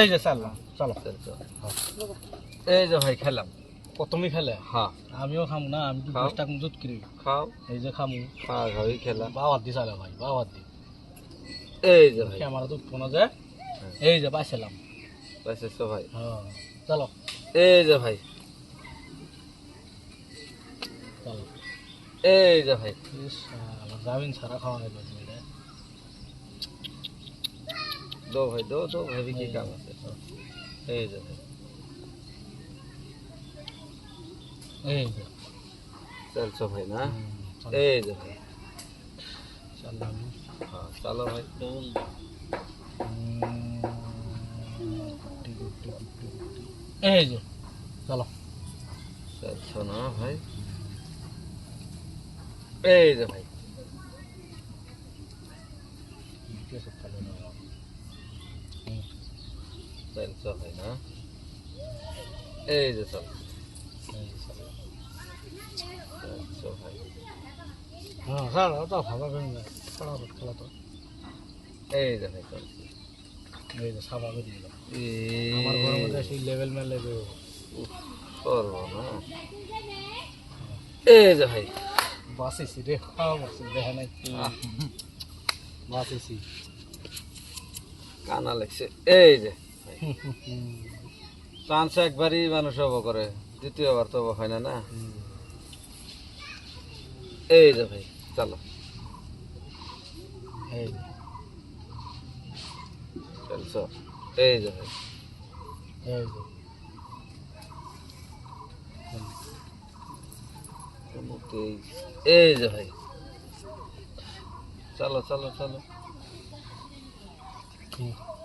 এই যে চাললাম চলো। এই যে ভাই খেলাম। ও তুমি খেলে? হ্যাঁ আমিও খামু না আমি খাও। দশটা মজুত করি খাও। এই যে খামু। খাওয়া খাওয়াই বাবার দি চালে ভাই বাবার দি। এই যে ভাই। ক্যামেরা তো ফোন যায় এই যে পাইছিলাম পাইছো ভাই। হ্যাঁ চলো। এই যে ভাই। চলো। এই যে ভাই। ইস, শালা, যাবিন সারা খাওয়া গেল দো ভাই দো দো ভাবি কি কাম আছে? এই যে। এই যে। চলছো ভাই না? এই যে ভাই। চললাম। হ্যাঁ চলো ভাই। এই যে চলো। চলছো না ভাই। এই যে ভাই। না। না এই যে চল। এই যে ভাই এই যে সাবা বেরিয়ে গেল। আমার ঘরের মধ্যে সেই লেভেল মেল লেভেল করব না। এই যে ভাই। বাসিছি রে খাওয়া বাসি দেখে নাই। বাসিছি কানা লাগছে এই যে। চান্স একবারই মানুষ হব করে। দ্বিতীয়বার তো হয় না না? এই যে ভাই চলো। এই যে। ভাই। এই যে ভাই। চলো চলো চলো। So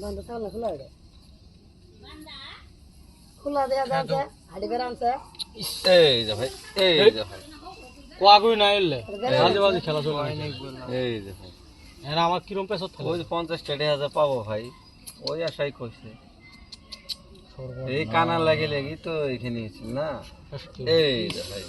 বান্দা তাহলে খোলা খোলা দেয়া যাচ্ছে হাড়ি বের আনছে। এই যে ভাই এই যে ভাই। কোয়াগুই না এলে? খেলা চলে। এই যে ভাই। হ্যাঁ আমার কিরম পেছত ওই পঞ্চাশ ষাট হাজার পাবো ভাই। ওই আশাই করছে। এই কানা লাগে লাগি তো এখানে না? এই ভাই।